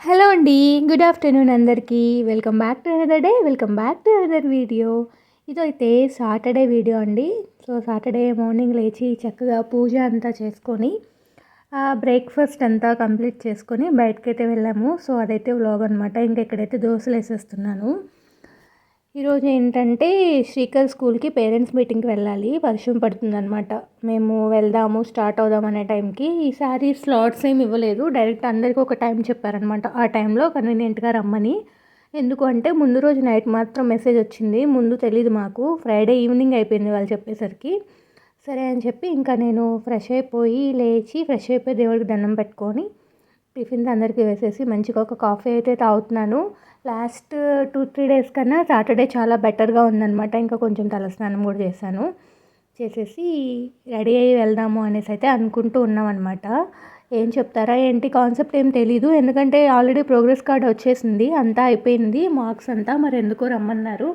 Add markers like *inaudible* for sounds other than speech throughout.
Hello అండి good afternoon అందరికీ. Welcome back to another day welcome back to another video. ఇదైతే Saturday video అండి. So Saturday morning లేచి చక్కగా పూజ అంతా చేసుకొని బ్రేక్ఫాస్ట్ అంతా కంప్లీట్ చేసుకొని బయటకైతే వెళ్ళాము. సో అదైతే వ్లాగ్ అనమాట ఇంకా ఇక్కడైతే దోశలు వేసేస్తున్నాను ఈరోజు ఏంటంటే శ్రీకర్ స్కూల్కి పేరెంట్స్ మీటింగ్కి వెళ్ళాలి. వర్షం పడుతుందనమాట మేము వెళ్దాము స్టార్ట్ అవుదాం అనే టైంకి. ఈసారి స్లాట్స్ ఏమి ఇవ్వలేదు. డైరెక్ట్ అందరికీ ఒక టైం చెప్పారనమాట ఆ టైంలో కన్వీనియంట్గా రమ్మని. ఎందుకు అంటే ముందు రోజు నైట్ మాత్రం మెసేజ్ వచ్చింది. ముందు తెలియదు మాకు. ఫ్రైడే ఈవినింగ్ అయిపోయింది వాళ్ళు చెప్పేసరికి. సరే అని చెప్పి ఇంకా నేను ఫ్రెష్ అయిపోయి లేచి ఫ్రెష్ అయిపోయి దేవుడికి దండం పెట్టుకొని టిఫిన్ అందరికీ వేసేసి మంచిగా ఒక కాఫీ అయితే తాగుతున్నాను. లాస్ట్ టూ త్రీ డేస్ కన్నా సాటర్డే చాలా బెటర్గా ఉందన్నమాట. ఇంకా కొంచెం తలస్నానం కూడా చేశాను. చేసేసి రెడీ అయ్యి వెళ్దాము అనేసి అయితే అనుకుంటూ ఉన్నాం అనమాట ఏం చెప్తారా ఏంటి కాన్సెప్ట్ ఏం తెలీదు. ఎందుకంటే ఆల్రెడీ ప్రోగ్రెస్ కార్డ్ వచ్చేసింది అంతా అయిపోయింది మార్క్స్ అంతా మరి ఎందుకో రమ్మన్నారు.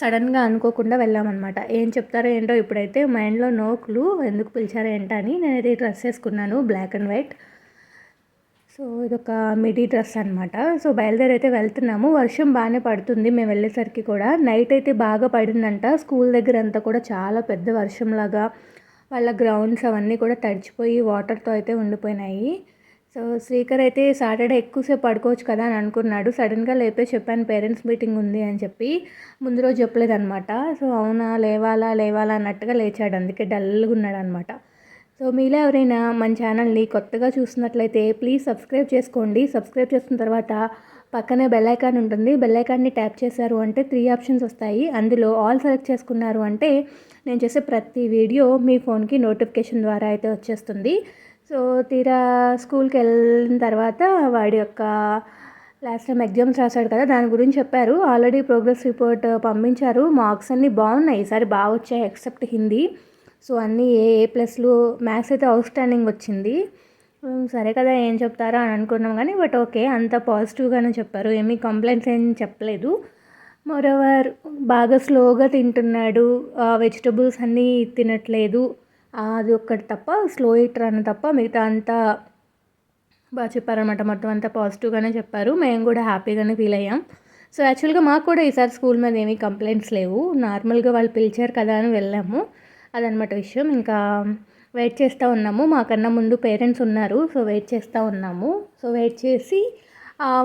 సడన్గా అనుకోకుండా వెళ్ళామన్నమాట. ఏం చెప్తారో ఏంటో ఇప్పుడైతే మైండ్లో నోకులు ఎందుకు పిలిచారో ఏంటని నేనైతే డ్రెస్ వేసుకున్నాను బ్లాక్ అండ్ వైట్. సో ఇదొక మిడీ డ్రెస్ అనమాట సో బయలుదేరి అయితే వెళ్తున్నాము. వర్షం బాగానే పడుతుంది. మేము వెళ్ళేసరికి కూడా నైట్ అయితే బాగా పడిందంట. స్కూల్ దగ్గర అంతా కూడా చాలా పెద్ద వర్షంలాగా వాళ్ళ గ్రౌండ్స్ అవన్నీ కూడా తడిచిపోయి వాటర్తో అయితే ఉండిపోయినాయి. సో శ్రీకర్ అయితే సాటర్డే ఎక్కువసేపు పడుకోవచ్చు కదా అని అనుకున్నాడు. సడన్గా లేపే చెప్పాను పేరెంట్స్ మీటింగ్ ఉంది అని చెప్పి ముందు రోజు చెప్పలేదన్నమాట. సో అవునా లేవాలా లేవాలా అన్నట్టుగా లేచాడు. అందుకే డల్గా ఉన్నాడు అనమాట సో మీలో ఎవరైనా మన ఛానల్ని కొత్తగా చూసినట్లయితే ప్లీజ్ సబ్స్క్రైబ్ చేసుకోండి. సబ్స్క్రైబ్ చేసిన తర్వాత పక్కనే బెల్ ఐకాన్ ఉంటుంది. బెల్ ఐకాన్ని ట్యాప్ చేశారు అంటే త్రీ ఆప్షన్స్ వస్తాయి. అందులో ఆల్ సెలెక్ట్ చేసుకున్నారు అంటే నేను చేసే ప్రతి వీడియో మీ ఫోన్కి నోటిఫికేషన్ ద్వారా అయితే వచ్చేస్తుంది. సో తీరా స్కూల్కి వెళ్ళిన తర్వాత వాడి యొక్క లాస్ట్ టైం ఎగ్జామ్స్ రాశాడు కదా దాని గురించి చెప్పారు. ఆల్రెడీ ప్రోగ్రెస్ రిపోర్ట్ పంపించారు. మార్క్స్ అన్నీ బాగున్నాయి. ఈసారి బాగా వచ్చాయి. ఎక్సెప్ట్ హిందీ. సో అన్నీ ఏ ఏ ప్లస్లు మ్యాథ్స్ అయితే అవుట్ స్టాండింగ్ వచ్చింది సరే కదా ఏం చెప్తారా అని అనుకున్నాం కానీ బట్ ఓకే అంత పాజిటివ్గానే చెప్పారు. ఏమీ కంప్లైంట్స్ ఏం చెప్పలేదు. మోరోవర్ బాగా స్లోగా తింటున్నాడు. వెజిటబుల్స్ అన్నీ తినట్లేదు. అది ఒక్కటి తప్ప స్లో ఈటర్ అని తప్ప మిగతా అంతా బాగా చెప్పారనమాట మొత్తం అంతా పాజిటివ్గానే చెప్పారు. మేము కూడా హ్యాపీగానే ఫీల్ అయ్యాం. సో యాక్చువల్గా మాకు కూడా ఈసారి స్కూల్ మీద ఏమీ కంప్లైంట్స్ లేవు. నార్మల్గా వాళ్ళు పిలిచారు కదా అని వెళ్ళాము. అదనమాట విషయం. ఇంకా వెయిట్ చేస్తూ ఉన్నాము. మాకన్నా ముందు పేరెంట్స్ ఉన్నారు సో వెయిట్ చేస్తూ ఉన్నాము. సో వెయిట్ చేసి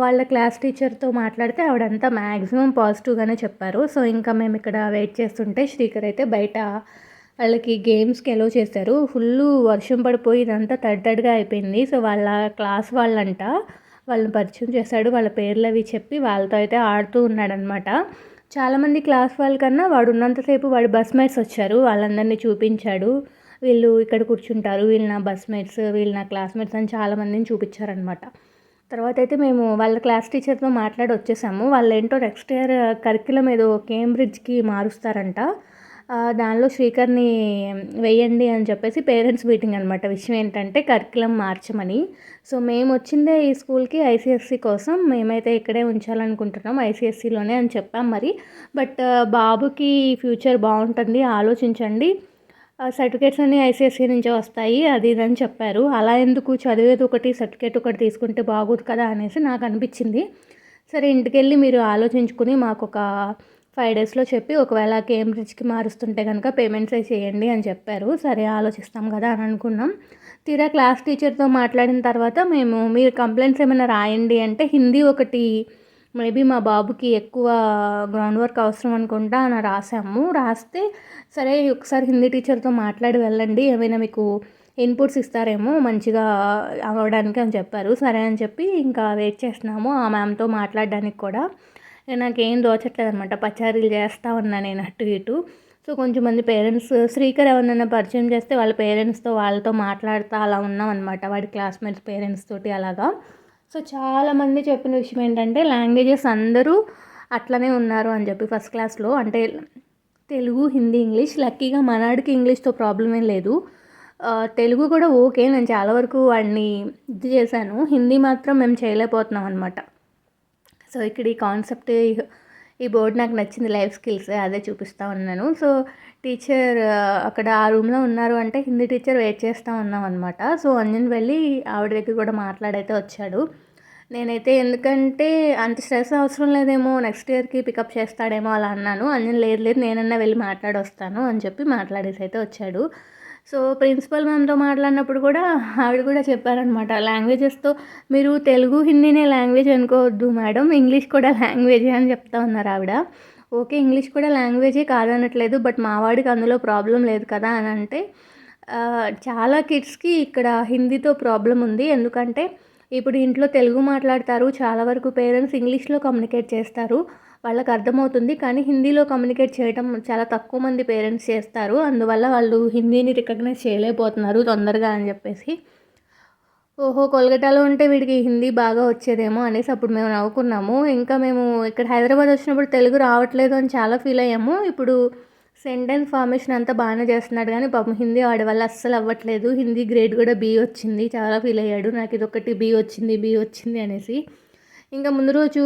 వాళ్ళ క్లాస్ టీచర్తో మాట్లాడితే ఆవిడంతా మ్యాక్సిమం పాజిటివ్గానే చెప్పారు. సో ఇంకా మేము ఇక్కడ వెయిట్ చేస్తుంటే శ్రీకర్ అయితే బయట వాళ్ళకి గేమ్స్కి ఎలో చేశారు. ఫుల్ వర్షం పడిపోయి ఇదంతా తడితడిగా అయిపోయింది. సో వాళ్ళ క్లాస్ వాళ్ళంట వాళ్ళని పరిచయం చేశాడు. వాళ్ళ పేర్లు అవి చెప్పి వాళ్ళతో అయితే ఆడుతూ ఉన్నాడనమాట చాలామంది క్లాస్ వాళ్ళ కన్నా వాడు ఉన్నంతసేపు వాడు బస్ మేట్స్ వచ్చారు. వాళ్ళందరినీ చూపించాడు. వీళ్ళు ఇక్కడ కూర్చుంటారు. వీళ్ళు నా బస్ మేట్స్ వీళ్ళు నా క్లాస్మేట్స్ అని చాలామందిని చూపించారనమాట తర్వాత అయితే మేము వాళ్ళ క్లాస్ టీచర్తో మాట్లాడి వచ్చేసాము. వాళ్ళు ఏంటో నెక్స్ట్ ఇయర్ కరికులం ఏదో కేంబ్రిడ్జ్కి మారుస్తారంట. దానిలో శ్రీకర్ని వేయండి అని చెప్పేసి పేరెంట్స్ మీటింగ్ అనమాట విషయం ఏంటంటే కరికులం మార్చమని. సో మేము వచ్చిందే ఈ స్కూల్కి ఐసిఎస్సి కోసం. మేమైతే ఇక్కడే ఉంచాలనుకుంటున్నాం ఐసీఎస్సిలోనే అని చెప్పాం మరి. బట్ బాబుకి ఫ్యూచర్ బాగుంటుంది. ఆలోచించండి. సర్టిఫికేట్స్ అన్నీ ఐసీఎస్సీ నుంచే వస్తాయి. అది ఇది అని చెప్పారు. అలా ఎందుకు? చదివేది ఒకటి సర్టిఫికేట్ ఒకటి తీసుకుంటే బాగోదు కదా అనేసి నాకు అనిపించింది. సరే ఇంటికెళ్ళి మీరు ఆలోచించుకుని మాకు ఒక ఫైవ్ డేస్లో చెప్పి ఒకవేళ కేంబ్రిడ్జ్కి మారుస్తుంటే కనుక పేమెంట్స్ చేయండి అని చెప్పారు. సరే ఆలోచిస్తాం కదా అని అనుకున్నాం. తీరా క్లాస్ టీచర్తో మాట్లాడిన తర్వాత మేము మీరు కంప్లైంట్స్ ఏమైనా రాయండి అంటే హిందీ ఒకటి మేబీ మా బాబుకి ఎక్కువ గ్రౌండ్ వర్క్ అవసరం అనుకుంటా అని రాసాము. రాస్తే సరే ఒకసారి హిందీ టీచర్తో మాట్లాడి వెళ్ళండి ఏమైనా మీకు ఇన్పుట్స్ ఇస్తారేమో మంచిగా అవ్వడానికి అని చెప్పారు. సరే అని చెప్పి ఇంకా వెయిట్ చేస్తున్నాము ఆ మ్యామ్తో మాట్లాడడానికి కూడా. నాకేం దోచట్లేదు అనమాట పచారీలు చేస్తూ ఉన్నా నేను అటు ఇటు. సో కొంచెం మంది పేరెంట్స్ శ్రీకర్ ఎవరినైనా పరిచయం చేస్తే వాళ్ళ పేరెంట్స్తో వాళ్ళతో మాట్లాడుతూ అలా ఉన్నాం అనమాట వాడి క్లాస్మేట్స్ పేరెంట్స్ తోటి అలాగా. సో చాలామంది చెప్పిన విషయం ఏంటంటే లాంగ్వేజెస్ అందరూ అట్లనే ఉన్నారు అని చెప్పి ఫస్ట్ క్లాస్లో. అంటే తెలుగు హిందీ ఇంగ్లీష్. లక్కీగా మనాడికి ఇంగ్లీష్తో ప్రాబ్లం ఏం లేదు. తెలుగు కూడా ఓకే. నేను చాలా వరకు వాడిని ఇది చేశాను. హిందీ మాత్రం మేము చేయలేకపోతున్నాం అనమాట సో ఇక్కడ ఈ కాన్సెప్ట్ ఈ బోర్డు నాకు నచ్చింది లైఫ్ స్కిల్స్ అదే చూపిస్తూ ఉన్నాను. సో టీచర్ అక్కడ ఆ రూమ్లో ఉన్నారు అంటే హిందీ టీచర్ వెయిట్ చేస్తూ ఉన్నాం అనమాట సో అంజన్ వెళ్ళి ఆవిడ దగ్గర కూడా మాట్లాడైతే వచ్చాడు. నేనైతే ఎందుకంటే అంత స్ట్రెస్ అవసరం లేదేమో నెక్స్ట్ ఇయర్కి పికప్ చేస్తాడేమో అలా అన్నాను. అంజన్ లేదు లేదు నేనన్నా వెళ్ళి మాట్లాడొస్తాను అని చెప్పి మాట్లాడేసి అయితే వచ్చాడు. సో ప్రిన్సిపల్ మ్యామ్తో మాట్లాడినప్పుడు కూడా ఆవిడ కూడా చెప్పారనమాట లాంగ్వేజెస్తో మీరు తెలుగు హిందీనే లాంగ్వేజ్ అనుకోవద్దు మేడం ఇంగ్లీష్ కూడా లాంగ్వేజే అని చెప్తా ఉన్నారు ఆవిడ. ఓకే ఇంగ్లీష్ కూడా లాంగ్వేజే కాదనట్లేదు బట్ మా వాడికి అందులో ప్రాబ్లం లేదు కదా అని అంటే చాలా కిడ్స్కి ఇక్కడ హిందీతో ప్రాబ్లం ఉంది ఎందుకంటే ఇప్పుడు ఇంట్లో తెలుగు మాట్లాడతారు చాలా వరకు పేరెంట్స్ ఇంగ్లీష్లో కమ్యూనికేట్ చేస్తారు వాళ్ళకి అర్థమవుతుంది. కానీ హిందీలో కమ్యూనికేట్ చేయడం చాలా తక్కువ మంది పేరెంట్స్ చేస్తారు. అందువల్ల వాళ్ళు హిందీని రికగ్నైజ్ చేయలేకపోతున్నారు తొందరగా అని చెప్పేసి. ఓహో కోల్కటాలో ఉంటే వీడికి హిందీ బాగా వచ్చేదేమో అనేసి అప్పుడు మేము నవ్వుకున్నాము. ఇంకా మేము ఇక్కడ హైదరాబాద్ వచ్చినప్పుడు తెలుగు రావట్లేదు అని చాలా ఫీల్ అయ్యాము. ఇప్పుడు సెంటెన్స్ ఫార్మేషన్ అంతా బాగానే చేస్తున్నాడు కానీ పాపం హిందీ వాడి వల్ల అస్సలు అవ్వట్లేదు. హిందీ గ్రేడ్ కూడా బీ వచ్చింది. చాలా ఫీల్ అయ్యాడు. నాకు ఇది ఒకటి బీ వచ్చింది బీ వచ్చింది అనేసి. ఇంకా ముందు రోజు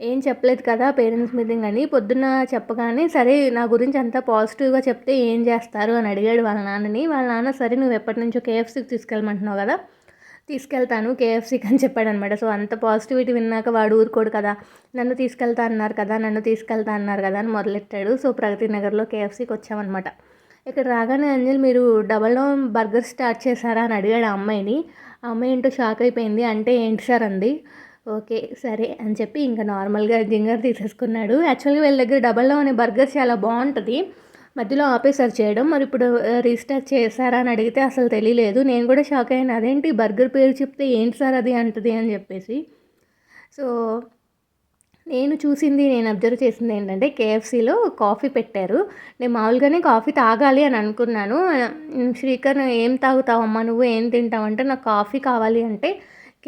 ఏం చెప్పలేదు కదా పేరెంట్స్ మీటింగ్ అని. పొద్దున్న చెప్పగానే సరే నా గురించి అంతా పాజిటివ్గా చెప్తే ఏం చేస్తారు అని అడిగాడు వాళ్ళ నాన్నని. వాళ్ళ నాన్న సరే నువ్వు ఎప్పటి నుంచో కేఎఫ్సీకి తీసుకెళ్ళమంటున్నావు కదా. తీసుకెళ్తాను కేఎఫ్సీకి అని చెప్పాడు అనమాట సో అంత పాజిటివిటీ విన్నాక వాడు ఊరుకోడు కదా. నన్ను తీసుకెళ్తా అన్నారు కదా నన్ను తీసుకెళ్తా అన్నారు కదా అని మొదలెట్టాడు సో ప్రగతి నగర్లో కేఎఫ్సీకి వచ్చామన్నమాట ఇక్కడ రాగానే అంజలి మీరు డబల్ డౌన్ బర్గర్ స్టార్ట్ చేశారా అని అడిగాడు ఆ అమ్మాయిని. ఆ అమ్మాయి ఏంటో షాక్ అయిపోయింది. అంటే ఏంటి సార్ అంది. ఓకే సరే అని చెప్పి ఇంకా నార్మల్గా జింగర్ తీసేసుకున్నాడు. యాక్చువల్గా వీళ్ళ దగ్గర డబల్ డౌన్ అనే బర్గర్ చాలా బాగుంటుంది. మధ్యలో ఆపేసారు చేయడం. మరి ఇప్పుడు రీస్టార్ట్ చేశారా అని అడిగితే అసలు తెలియలేదు. నేను కూడా షాక్ అయ్యాను. అదేంటి బర్గర్ పేరు చెప్తే ఏంటి సార్ అది అంటది అని చెప్పేసి. సో నేను చూసింది నేను అబ్జర్వ్ చేసింది ఏంటంటే కేఎఫ్సీలో కాఫీ పెట్టారు. నేను మామూలుగానే కాఫీ తాగాలి అని అనుకున్నాను. శ్రీకర్ ఏం తాగుతావమ్మా నువ్వు? ఏం తింటావంటే నాకు కాఫీ కావాలి అంటే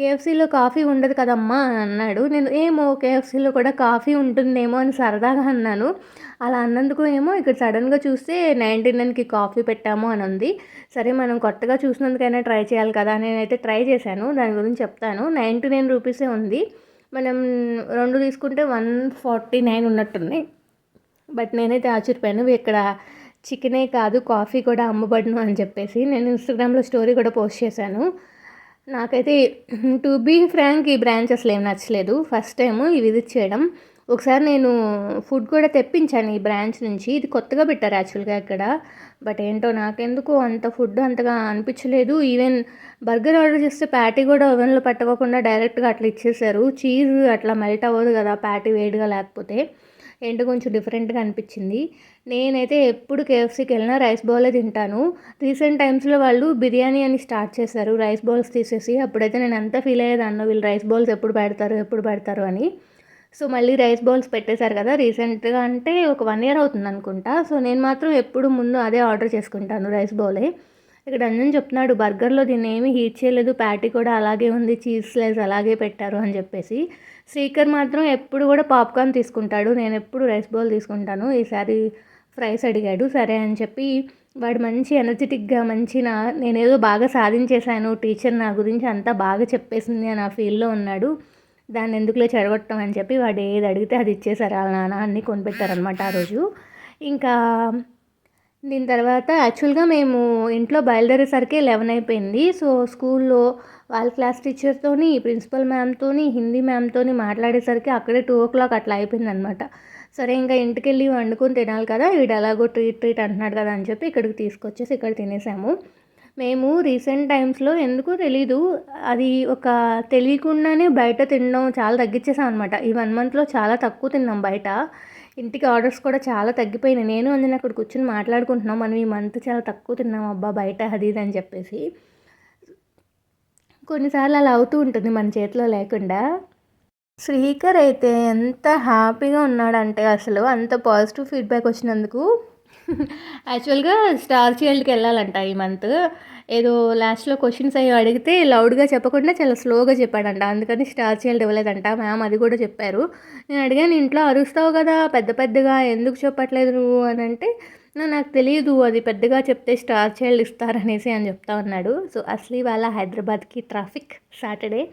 కేఎఫ్సీలో కాఫీ ఉండదు కదమ్మా అని అన్నాడు. నేను ఏమో కేఎఫ్సీలో కూడా కాఫీ ఉంటుందేమో అని సరదాగా అన్నాను. అలా అన్నందుకు ఏమో ఇక్కడ సడన్గా చూస్తే నైన్టీ నైన్కి కాఫీ పెట్టాము అని ఉంది. సరే మనం కొత్తగా చూసినందుకైనా ట్రై చేయాలి కదా నేనైతే ట్రై చేశాను. దాని గురించి చెప్తాను. నైంటీ నైన్ రూపీసే ఉంది. మనం రెండు తీసుకుంటే వన్ ఫార్టీ నైన్ ఉన్నట్టున్నాయి. బట్ నేనైతే ఆశ్చర్యపోయాను. ఇక్కడ చికెనే కాదు కాఫీ కూడా అమ్మబడును అని చెప్పేసి. నేను ఇన్స్టాగ్రామ్లో స్టోరీ కూడా పోస్ట్ చేశాను. నాకైతే టు బీ ఫ్రాంక్ ఈ బ్రాంచ్ ఏం నచ్చలేదు. ఫస్ట్ టైం ఈ విజిట్ చేయడం. ఒకసారి నేను ఫుడ్ కూడా తెప్పించాను ఈ బ్రాంచ్ నుంచి. ఇది కొత్తగా పెట్టారు యాక్చువల్గా ఇక్కడ. బట్ ఏంటో నాకెందుకు అంత ఫుడ్ అంతగా అనిపించలేదు. ఈవెన్ బర్గర్ ఆర్డర్ చేస్తే ప్యాటీ కూడా ఓవెన్లో పెట్టకోకుండా డైరెక్ట్గా అట్లా ఇచ్చేసారు చీజ్ అట్లా మెల్ట్ అవ్వదు కదా ప్యాటీ వేడిగా లేకపోతే. ఏంటో కొంచెం డిఫరెంట్గా అనిపించింది. నేనైతే ఎప్పుడు కేఎఫ్సీకి వెళ్ళినా రైస్ బౌలే తింటాను. రీసెంట్ టైమ్స్లో వాళ్ళు బిర్యానీ అని స్టార్ట్ చేశారు. రైస్ బౌల్స్ తీసేసి అప్పుడైతే నేను అంతా ఫీల్ అయ్యేదాన్ని. వీళ్ళు రైస్ బౌల్స్ ఎప్పుడు పెడతారు ఎప్పుడు పెడతారు అని. సో మళ్ళీ రైస్ బౌల్స్ పెట్టేశారు కదా రీసెంట్గా అంటే ఒక వన్ ఇయర్ అవుతుంది అనుకుంటా సో నేను మాత్రం ఎప్పుడు ముందు అదే ఆర్డర్ చేసుకుంటాను రైస్ బౌలే ఇక్కడ అంజన్ చెప్తున్నాడు బర్గర్లో దీన్ని ఏమీ హీట్ చేయలేదు ప్యాటీ కూడా అలాగే ఉంది చీజ్ స్లైస్ అలాగే పెట్టారు అని చెప్పేసి. శ్రీకర్ మాత్రం ఎప్పుడు కూడా పాప్కార్న్ తీసుకుంటాడు నేను ఎప్పుడు రైస్ బౌల్ తీసుకుంటాను ఈసారి ఫ్రైస్ అడిగాడు సరే అని చెప్పి. వాడు మంచి ఎనర్జెటిక్గా మంచి నా నేనేదో బాగా సాధించేశాను టీచర్ నా గురించి అంతా బాగా చెప్పేసింది అని ఆ ఫీల్డ్లో ఉన్నాడు. దాన్ని ఎందుకులే చెడగొట్టం అని చెప్పి వాడు ఏది అడిగితే అది ఇచ్చేసారు వాళ్ళ నాన్న అన్నీ కొనిపెట్టారనమాట ఆ రోజు. ఇంకా దీని తర్వాత యాక్చువల్గా మేము ఇంట్లో బయలుదేరేసరికి లెవెన్ అయిపోయింది. సో స్కూల్లో వాళ్ళ క్లాస్ టీచర్తోని ప్రిన్సిపల్ మ్యామ్తోని హిందీ మ్యామ్తోని మాట్లాడేసరికి అక్కడే టూ ఓ క్లాక్ అట్లా అయిపోయింది అనమాట సరే ఇంకా ఇంటికి వెళ్ళి వండుకొని తినాలి కదా వీడు ఎలాగో ట్రీట్ ట్రీట్ అంటున్నాడు కదా అని చెప్పి ఇక్కడికి తీసుకొచ్చేసి ఇక్కడ తినేసాము. మేము రీసెంట్ టైమ్స్లో ఎందుకో తెలీదు అది ఒక తెలియకుండానే బయట తినడం చాలా తగ్గించేసాం అనమాట ఈ వన్ మంత్లో చాలా తక్కువ తిన్నాం బయట. ఇంటికి ఆర్డర్స్ కూడా చాలా తగ్గిపోయినాయి. నేను అందులో అక్కడ కూర్చొని మాట్లాడుకుంటున్నాం. మనం ఈ మంత్ చాలా తక్కువ తిన్నాం. అబ్బా బయట అది ఇది అని చెప్పేసి. కొన్నిసార్లు అలా అవుతూ ఉంటుంది మన చేతిలో లేకుండా. శ్రీకర్ అయితే ఎంత హ్యాపీగా ఉన్నాడంటే అసలు అంత పాజిటివ్ ఫీడ్బ్యాక్ వచ్చినందుకు. *laughs* యాక్చువల్గా స్టార్ చైల్డ్కి వెళ్ళాలంట ఈ మంత్. ఏదో లాస్ట్లో క్వశ్చన్స్ అవి అడిగితే లౌడ్గా చెప్పకుండా చాలా స్లోగా చెప్పాడంట. అందుకని స్టార్ చైల్డ్ ఇవ్వలేదంట. మ్యామ్ అది కూడా చెప్పారు. నేను అడిగాను ఇంట్లో అరుస్తావు కదా? పెద్ద పెద్దగా ఎందుకు చెప్పట్లేదు నువ్వు? అని అంటే నాకు తెలియదు అది పెద్దగా చెప్తే స్టార్ చైల్డ్ ఇస్తారనేసి అని చెప్తా ఉన్నాడు. సో అసలు ఇవాళ హైదరాబాద్కి ట్రాఫిక్ సాటర్డే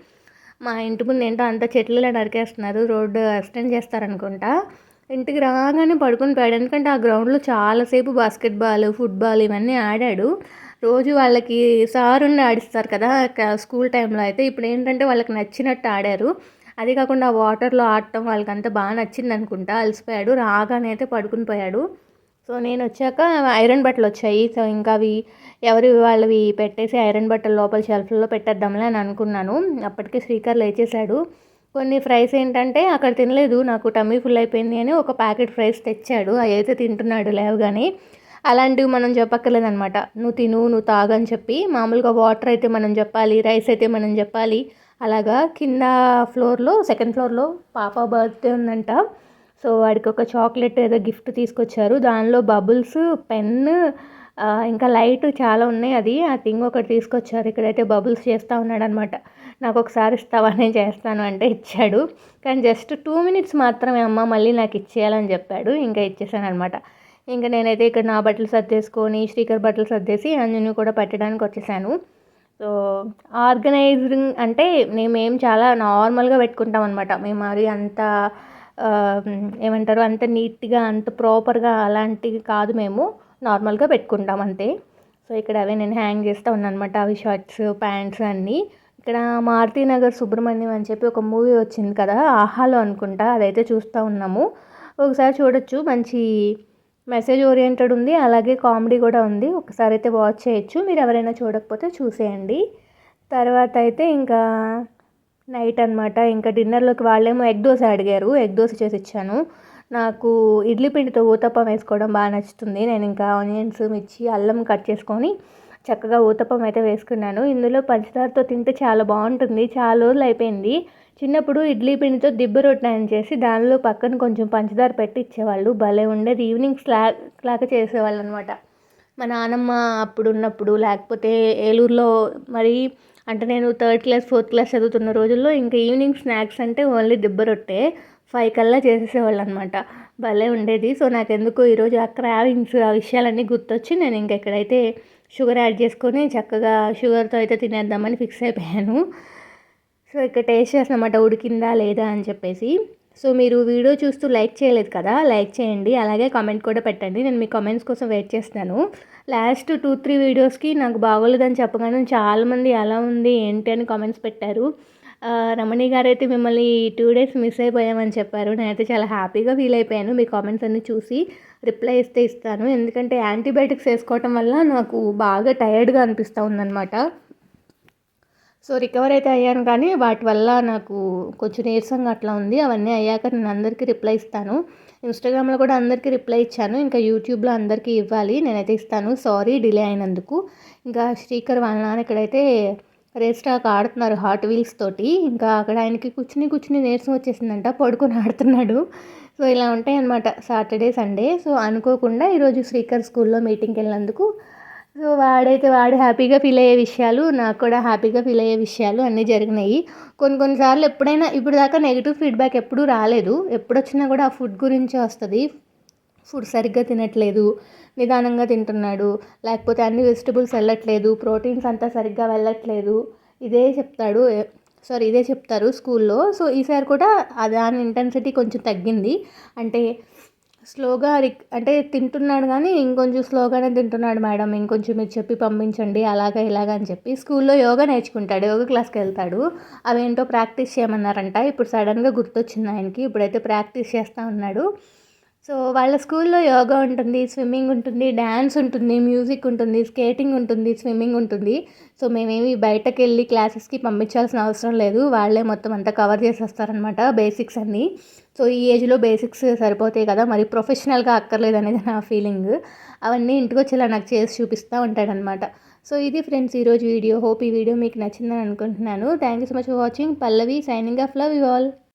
మా ఇంటి ముందు ఏంటో అంత చెట్లలో నరికేస్తున్నారు. Road extend చేస్తారనుకుంటా. ఇంటికి రాగానే పడుకొని పోయాడు. ఎందుకంటే ఆ గ్రౌండ్లో చాలాసేపు బాస్కెట్బాల్ ఫుట్బాల్ ఇవన్నీ ఆడాడు. రోజు వాళ్ళకి సారుని ఆడిస్తారు కదా స్కూల్ టైంలో అయితే. ఇప్పుడు ఏంటంటే వాళ్ళకి నచ్చినట్టు ఆడారు. అది కాకుండా వాటర్లో ఆడటం వాళ్ళకంతా బాగా నచ్చింది అనుకుంటా. అలసిపోయాడు రాగానే అయితే పడుకుని పోయాడు. సో నేను వచ్చాక ఐరన్ బట్టలు వచ్చాయి. సో ఇంకా అవి ఎవరి వాళ్ళవి పెట్టేసి ఐరన్ బట్టలు లోపల షెల్ఫ్లో పెట్టేద్దాంలే అని అనుకున్నాను. అప్పటికే స్పీకర్ లేచేశాడు. కొన్ని ఫ్రైస్ ఏంటంటే అక్కడ తినలేదు నాకు టమ్మీ ఫుల్ అయిపోయింది అని ఒక ప్యాకెట్ ఫ్రైస్ తెచ్చాడు. అవి అయితే తింటున్నాడు లేవగానే. అలాంటివి మనం చెప్పక్కర్లేదనమాట నువ్వు తిను నువ్వు తాగని చెప్పి మామూలుగా వాటర్ అయితే మనం చెప్పాలి రైస్ అయితే మనం చెప్పాలి. అలాగా కింద ఫ్లోర్లో సెకండ్ ఫ్లోర్లో పాప బర్త్డే ఉందంట. సో వాడికి ఒక చాక్లెట్ ఏదో గిఫ్ట్ తీసుకొచ్చారు. దానిలో బబుల్స్ పెన్ ఇంకా లైట్ చాలా ఉన్నాయి. అది ఆ థింగ్ ఒకటి తీసుకొచ్చారు. ఇక్కడైతే బబుల్స్ చేస్తూ ఉన్నాడు అనమాట నాకు ఒకసారి ఇస్తావా? నేను చేస్తాను అంటే ఇచ్చాడు. కానీ జస్ట్ టూ మినిట్స్ మాత్రమే అమ్మ మళ్ళీ నాకు ఇచ్చేయాలని చెప్పాడు. ఇంకా ఇచ్చేసాను అనమాట ఇంకా నేనైతే ఇక్కడ నా బట్టలు సర్దేసుకొని శ్రీకర్ బట్టలు సర్దేసి అంజను కూడా పెట్టడానికి వచ్చేసాను. సో ఆర్గనైజింగ్ అంటే మేమేం చాలా నార్మల్గా పెట్టుకుంటాం అనమాట మేము మరి అంత ఏమంటారు అంత నీట్గా అంత ప్రాపర్గా అలాంటివి కాదు మేము. నార్మల్గా పెట్టుకుంటాం అంతే. సో ఇక్కడ అవే నేను హ్యాంగ్ చేస్తూ ఉన్నానమాట అవి షర్ట్స్ ప్యాంట్స్ అన్నీ. ఇక్కడ మారుతీనగర్ సుబ్రహ్మణ్యం అని చెప్పి ఒక మూవీ వచ్చింది కదా ఆహాలో అనుకుంటా అదైతే చూస్తూ ఉన్నాము. ఒకసారి చూడొచ్చు మంచి మెసేజ్ ఓరియంటెడ్ ఉంది అలాగే కామెడీ కూడా ఉంది. ఒకసారి అయితే వాచ్ చేయొచ్చు. మీరు ఎవరైనా చూడకపోతే చూసేయండి. తర్వాత అయితే ఇంకా నైట్ అనమాట ఇంకా డిన్నర్లోకి వాళ్ళేమో ఎగ్ దోశ అడిగారు. ఎగ్ దోశ చేసి ఇచ్చాను. నాకు ఇడ్లీ పిండితో ఊతప్పం వేసుకోవడం బాగా నచ్చుతుంది. నేను ఇంకా ఆనియన్స్ మిర్చి అల్లం కట్ చేసుకొని చక్కగా ఊతప్పం అయితే వేసుకున్నాను. ఇందులో పంచదారతో తింటే చాలా బాగుంటుంది. చాలా రోజులు అయిపోయింది. చిన్నప్పుడు ఇడ్లీ పిండితో దిబ్బ రొట్టె చేసి దానిలో పక్కన కొంచెం పంచదార పెట్టి ఇచ్చేవాళ్ళు. భలే ఉండేది. ఈవినింగ్ స్లాక్ లాగా చేసేవాళ్ళు అనమాట మా నానమ్మ అప్పుడు ఉన్నప్పుడు లేకపోతే ఏలూరులో మరి అంటే నేను థర్డ్ క్లాస్ ఫోర్త్ క్లాస్ చదువుతున్న రోజుల్లో ఇంకా ఈవినింగ్ స్నాక్స్ అంటే ఓన్లీ దిబ్బ రొట్టె ఫైవ్ కల్లా చేసేసేవాళ్ళు అనమాట భలే ఉండేది. సో నాకు ఎందుకు ఈరోజు ఆ క్రావింగ్స్ ఆ విషయాలన్నీ గుర్తొచ్చి నేను ఇంకెక్కడైతే షుగర్ యాడ్ చేసుకొని చక్కగా షుగర్తో అయితే తినేద్దామని ఫిక్స్ అయిపోయాను. సో ఇక్కడ టేస్ట్ చేసినమాట ఉడికిందా లేదా అని చెప్పేసి. సో మీరు వీడియో చూస్తూ లైక్ చేయలేదు కదా లైక్ చేయండి. అలాగే కామెంట్ కూడా పెట్టండి. నేను మీ కామెంట్స్ కోసం వెయిట్ చేస్తాను లాస్ట్ టూ త్రీ వీడియోస్కి నాకు బాగోలేదని చెప్పగానే చాలామంది ఎలా ఉంది ఏంటి అని కామెంట్స్ పెట్టారు. రమణి గారు అయితే మిమ్మల్ని టూ డేస్ మిస్ అయిపోయామని చెప్పారు. నేనైతే చాలా హ్యాపీగా ఫీల్ అయిపోయాను. మీ కామెంట్స్ అన్నీ చూసి రిప్లై ఇస్తే ఇస్తాను. ఎందుకంటే యాంటీబయాటిక్స్ వేసుకోవటం వల్ల నాకు బాగా టైర్డ్గా అనిపిస్తూ ఉందన్నమాట. సో రికవర్ అయితే అయ్యాను కానీ వాటి వల్ల నాకు కొంచెం నీరసంగా అట్లా ఉంది. అవన్నీ అయ్యాక నేను అందరికీ రిప్లై ఇస్తాను. ఇన్స్టాగ్రామ్లో కూడా అందరికీ రిప్లై ఇచ్చాను. ఇంకా యూట్యూబ్లో అందరికీ ఇవ్వాలి. నేనైతే ఇస్తాను. సారీ డిలే అయినందుకు. ఇంకా శ్రీకర్ వాళ్ళ నాన్న ఇక్కడైతే రేస్ ట్రాక్ ఆడుతున్నారు హాట్ వీల్స్ తోటి. ఇంకా అక్కడ ఆయనకి కూర్చుని కూర్చుని నీరసం వచ్చేసిందంట. పడుకొని ఆడుతున్నాడు. సో ఇలా ఉంటాయి అన్నమాట సాటర్డే సండే. సో అనుకోకుండా ఈరోజు శ్రీకర్ స్కూల్లో మీటింగ్కి వెళ్ళినందుకు సో వాడైతే వాడు హ్యాపీగా ఫీల్ అయ్యే విషయాలు నాకు కూడా హ్యాపీగా ఫీల్ అయ్యే విషయాలు అన్నీ జరిగినాయి. కొన్ని కొన్నిసార్లు ఎప్పుడైనా ఇప్పుడు దాకా నెగిటివ్ ఫీడ్బ్యాక్ ఎప్పుడూ రాలేదు. ఎప్పుడొచ్చినా కూడా ఆ ఫుడ్ గురించే వస్తుంది. ఫుడ్ సరిగ్గా తినట్లేదు నిదానంగా తింటున్నాడు. లేకపోతే అన్ని వెజిటబుల్స్ వెళ్ళట్లేదు ప్రోటీన్స్ అంతా సరిగ్గా వెళ్ళట్లేదు. ఇదే చెప్తాడు సారీ ఇదే చెప్తారు స్కూల్లో సో ఈసారి కూడా దాని ఇంటెన్సిటీ కొంచెం తగ్గింది. అంటే స్లోగా రిక్ అంటే తింటున్నాడు కానీ ఇంకొంచెం స్లోగానే తింటున్నాడు మేడం. ఇంకొంచెం మీరు చెప్పి పంపించండి అలాగా ఇలాగా అని చెప్పి. స్కూల్లో యోగా నేర్చుకుంటాడు యోగా క్లాస్కి వెళ్తాడు. అవేంటో ప్రాక్టీస్ చేయమన్నారంట. ఇప్పుడు సడన్గా గుర్తొచ్చింది ఆయనకి. ఇప్పుడైతే ప్రాక్టీస్ చేస్తూ ఉన్నాడు. సో వాళ్ళ స్కూల్లో యోగా ఉంటుంది స్విమ్మింగ్ ఉంటుంది డ్యాన్స్ ఉంటుంది మ్యూజిక్ ఉంటుంది స్కేటింగ్ ఉంటుంది స్విమ్మింగ్ ఉంటుంది. సో మేమేమి బయటకు వెళ్ళి క్లాసెస్కి పంపించాల్సిన అవసరం లేదు. వాళ్ళే మొత్తం అంతా కవర్ చేసేస్తారనమాట బేసిక్స్ అన్నీ. సో ఈ ఏజ్లో బేసిక్స్ సరిపోతాయి కదా మరి ప్రొఫెషనల్గా అక్కర్లేదు అనేది నా ఫీలింగ్. అవన్నీ ఇంటికి వచ్చేలా నాకు చేసి చూపిస్తూ ఉంటాడనమాట సో ఇది ఫ్రెండ్స్ ఈరోజు వీడియో. హోప్ ఈ వీడియో మీకు నచ్చిందని అనుకుంటున్నాను. Thank you so much for watching Pallavi signing off love you all